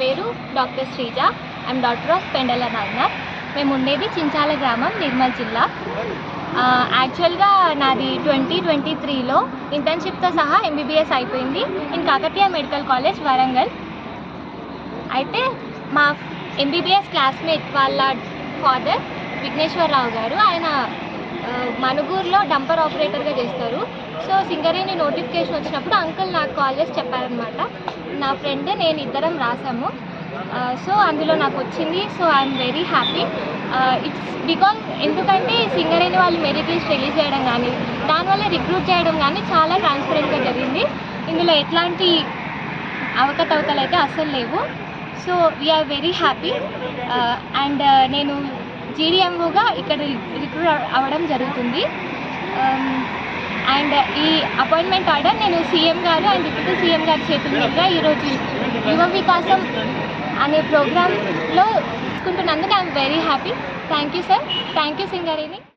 పేరు doctor Sreeja. And daughter of Pendala Naganath మేము ఉండేది చించాల గ్రామం నిర్మల్ జిల్లా. యాక్చువల్గా నాది ట్వంటీ ట్వంటీ త్రీలో ఇంటర్న్షిప్తో సహా ఎంబీబీఎస్ అయిపోయింది. In Kakatiya medical college Warangal. అయితే మా ఎంబీబీఎస్ క్లాస్మేట్ వాళ్ళ ఫాదర్ విఘ్నేశ్వరరావు గారు. ఆయన మనుగూరులో డంపర్ ఆపరేటర్గా చేస్తారు. సో సింగరేణి నోటిఫికేషన్ వచ్చినప్పుడు అంకుల్ నాకు కాల్ చేసి చెప్పారనమాట నా ఫ్రెండ్ నేను ఇద్దరం రాసాము. సో అందులో నాకు వచ్చింది. So I'm very happy. It's because ఎందుకంటే సింగరేణి వాళ్ళు మెరిట్ లిస్ట్ రిలీజ్ చేయడం కానీ దానివల్ల రిక్రూట్ చేయడం కానీ చాలా ట్రాన్స్పరెంట్గా జరిగింది. ఇందులో ఎట్లాంటి అవకతవకలు అయితే అస్సలు లేవు. So we're very happy. And నేను జీడిఎంఓగా ఇక్కడ రిక్రూట్ అవ్వడం జరుగుతుంది. అండ్ ఈ అపాయింట్మెంట్ ఆర్డర్ నేను సీఎం గారు అండ్ డిప్యూటీ సీఎం గారి చేతుల మీదుగా ఈరోజు యువ వికాసం అనే ప్రోగ్రాంలో తీసుకుంటున్నందుకు I'm very happy. Thank you sir thank you Singareni